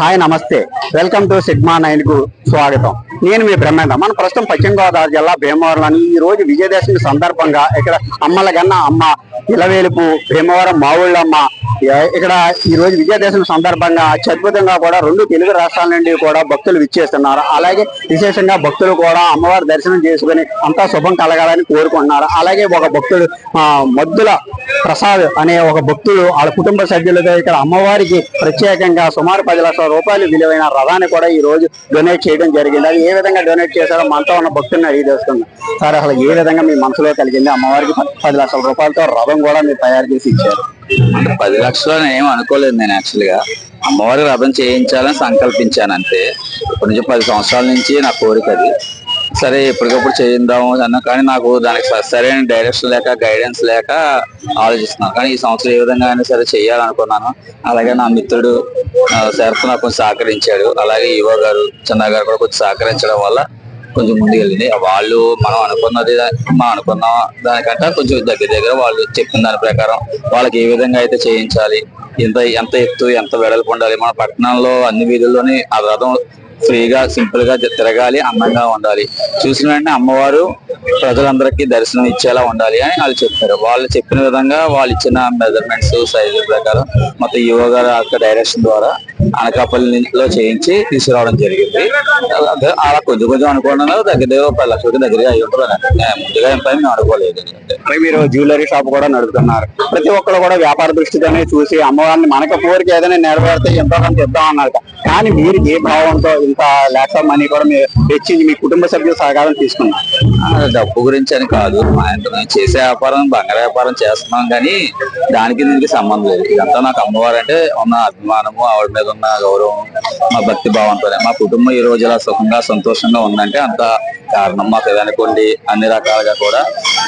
Hi నమస్తే. Welcome to sigma నైన్కు స్వాగతం. నేను మీ బ్రహ్మేంద్ర మనం ప్రస్తుతం పశ్చిమ గోదావరి జిల్లా భీమవరంలోని ఈ రోజు విజయదశమి సందర్భంగా ఇక్కడ అమ్మల కన్నా అమ్మ ఇలవేలుపు భీమవరం మావుళ్ళమ్మ. ఇక్కడ ఈ రోజు విజయదశమి సందర్భంగా అత్యద్భుతంగా కూడా రెండు తెలుగు రాష్ట్రాల నుండి కూడా భక్తులు విచ్చేస్తున్నారు. అలాగే విశేషంగా భక్తులు కూడా అమ్మవారి దర్శనం చేసుకుని అంతా శుభం కలగాలని కోరుకుంటున్నారు. అలాగే ఒక భక్తుడు ఆ, మద్దుల ప్రసాద్ అనే ఒక భక్తుడు వాళ్ళ కుటుంబ సభ్యులతో ఇక్కడ అమ్మవారికి ప్రత్యేకంగా సుమారు పది లక్షల రూపాయలు విలువైన రథాన్ని కూడా ఈ రోజు డొనేట్ చేయడం జరిగింది. అది ఏ విధంగా డొనేట్ చేశారో మనతో ఉన్న భక్తుల్ని అడిగి తెలుసుకుందాం. సార్ అసలు ఏ విధంగా మీ మనసులో కలిగింది? అమ్మవారికి పది లక్షల రూపాయలతో రథం కూడా మీరు తయారు చేసి ఇచ్చారు. అంటే పది లక్షలు అని ఏం అనుకోలేదు నేను యాక్చువల్గా. అమ్మవారి రథం చేయించాలని సంకల్పించాను అంతే ఇప్పటి నుంచి పది సంవత్సరాల నుంచి నా కోరిక అది. సరే ఎప్పటికప్పుడు చేయిందాము అన్న కానీ నాకు దానికి సరైన డైరెక్షన్ లేక గైడెన్స్ లేక ఆలోచిస్తున్నాను. కానీ ఈ సంవత్సరం ఏ విధంగా అయినా సరే చేయాలనుకున్నాను. అలాగే నా మిత్రుడు శరత్ నాకు కొంచెం సహకరించాడు. అలాగే యువ గారు చిన్న గారు కూడా కొంచెం సహకరించడం వల్ల కొంచెం ముందుకెళ్ళింది వాళ్ళు మనం అనుకున్నది మనం అనుకున్న దానికంటే కొంచెం దగ్గర దగ్గర వాళ్ళు చెప్పిన దాని ప్రకారం వాళ్ళకి ఏ విధంగా అయితే చేయించాలి ఎంత ఎంత ఎత్తు ఎంత వెడల్పు ఉండాలి మన పట్టణంలో అన్ని వీధుల్లోని ఆ రథం ఫ్రీగా సింపుల్గా తిరగాలి అందంగా ఉండాలి. చూసిన వెంటనే అమ్మవారు ప్రజలందరికీ దర్శనం ఇచ్చేలా ఉండాలి అని వాళ్ళు చెప్పారు. వాళ్ళు చెప్పిన విధంగా వాళ్ళు ఇచ్చిన మెజర్మెంట్స్ సైజు ప్రకారం మొత్తం యువ గారు యొక్క డైరెక్షన్ ద్వారా అనకాపల్లిలో చేయించి తీసుకురావడం జరిగింది. అలా- కొంచెం కొంచెం అనుకోవడం దగ్గర పది లక్షలకి దగ్గరగా అయ్యి ఉంటుంది ముందుగా ఎంత అని మేము అనుకోలేదు మీరు జ్యువెలరీ షాప్ కూడా నడుపుతున్నారు. ప్రతి ఒక్కరు కూడా వ్యాపార దృష్టితోనే చూసి అమ్మవారిని మనకు కోరిక ఏదైనా నెరవేరితే ఎంతో కొంత ఇద్దాం అన్నారు. కానీ మీరు ఏ భావంతో ఇంత ల్యాక్స్ ఆఫ్ మనీ కూడా మీరు తెచ్చింది మీ కుటుంబ సభ్యుల సహకారం తీసుకున్నారు? డబ్బు గురించి అని కాదు. మా ఇంట్లో చేసే వ్యాపారం బంగార వ్యాపారం చేస్తున్నాం కానీ దానికి దీనికి సంబంధం లేదు. ఇదంతా నాకు అమ్మవారు అంటే ఉన్న అభిమానము ఆవిడ మీద ఉన్న గౌరవం మా భక్తి భావంతోనే. మా కుటుంబం ఈ రోజు ఇలా సుఖంగా సంతోషంగా ఉందంటే అంత కారణం. మాకు ఏదనుకోండి అన్ని రకాలుగా కూడా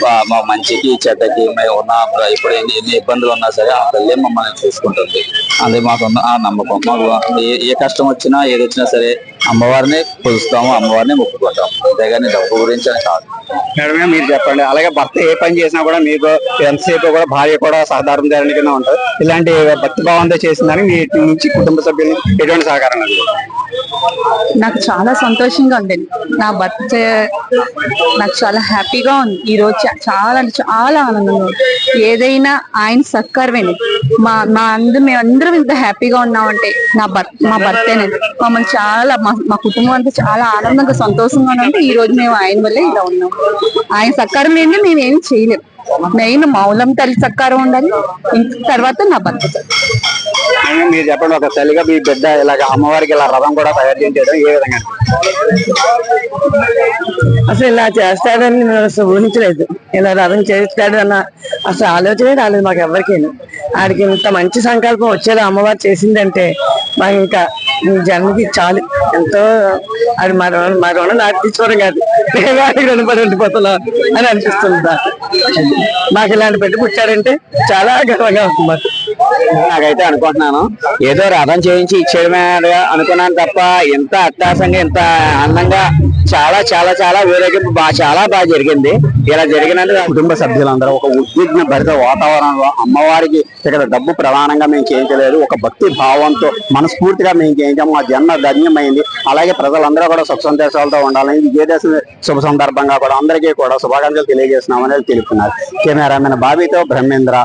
మా- మంచికి చెడ్డకి మేము ఉన్న ఇప్పుడు ఎన్ని ఎన్ని ఇబ్బందులు ఉన్నా సరే ఆ తల్లి మమ్మల్ని చూసుకుంటుంది. అదే మాకున్న ఆ నమ్మకం. మాకు ఏ- ఏ కష్టం వచ్చినా ఏది వచ్చినా సరే అమ్మవారిని కొలుస్తాము అమ్మవారిని మొక్కుకుంటాం. అంతేగాని డబ్బు గురించి అని కాదు. మేడమే మీరు చెప్పండి? అలాగే భర్త ఏ పని చేసినా కూడా మీకు ఎంతసేపు కూడా భార్య కూడా సహకారం ధరణ కింద ఉంటుంది. ఇలాంటి భక్తి భావంతో చేసిందని మీ నుంచి కుటుంబ సభ్యులు ఎటువంటి సహకారం అండి నాకు చాలా సంతోషంగా ఉంది. నా బర్త్ నాకు చాలా హ్యాపీగా ఉంది. ఈ రోజు చాలా అంటే చాలా ఆనందంగా ఉంది. ఏదైనా ఆయన సత్కారమేనే మా మా అందరం మేమందరం ఇంత హ్యాపీగా ఉన్నామంటే నా బర్త్ మా బర్త్డేనే మమ్మల్ని చాలా మా మా కుటుంబం అంతా చాలా ఆనందంగా సంతోషంగా ఉంటే ఈ రోజు మేము ఆయన వల్లే ఇలా ఉన్నాం. ఆయన సత్కారం ఏంటి మేము ఏమి చేయలేము మెయిన్ మౌలం తల్లి సత్కారం ఉండాలి. తర్వాత నా బర్త్డే. మీరు చెప్పండి ఒక తల్లిగా మీ బిడ్డ ఇలాగ అమ్మవారికి ఇలా రథం కూడా తయారు చేయించడం ఏ విధంగా? అసలు ఇలా చేస్తాడని నేను అసలు ఊహించలేదు. ఇలా రథం చేస్తాడన్న అసలు ఆలోచనే రాలేదు మాకు ఎవరికైనా. ఆడికి ఇంత మంచి సంకల్పం వచ్చేది అమ్మవారు చేసిందంటే మాకు ఇంకా జన్మకి చాలు. ఎంతో అది మా రుణం మా రుణం నాకు తీసుకోవడం కాదు. పేదవాడికి రుణపడి ఉండిపోతున్నా అని అనిపిస్తుంది మాకు ఇలాంటి పెట్టి పుట్టాడంటే చాలా గర్వంగా ఉంటుంది మాకు. నాకైతే అనుకుంటున్నాను. ఏదో రథం చేయించి ఇచ్చేయడమే అనుకున్నాను తప్ప ఎంత అట్టాసంగా ఎంత అందంగా చాలా చాలా చాలా వేరేగింపు బాగా చాలా బాగా జరిగింది. ఇలా జరిగినందుకు కుటుంబ సభ్యులందరూ ఒక ఉద్విగ్న భరిత వాతావరణంలో అమ్మవారికి ఇక్కడ డబ్బు ప్రధానంగా మేము చేయించలేదు. ఒక భక్తి భావంతో మనస్ఫూర్తిగా మేము చేయించాము. మా జన్మ ధన్యమైంది. అలాగే ప్రజలందరూ కూడా సుఖ సందేశాలతో ఉండాలని విజయదశమి శుభ సందర్భంగా కూడా అందరికీ కూడా శుభాకాంక్షలు తెలియజేస్తున్నామని తెలుపుతున్నారు. కెమెరామెన్ బాబీతో బ్రహ్మేంద్ర.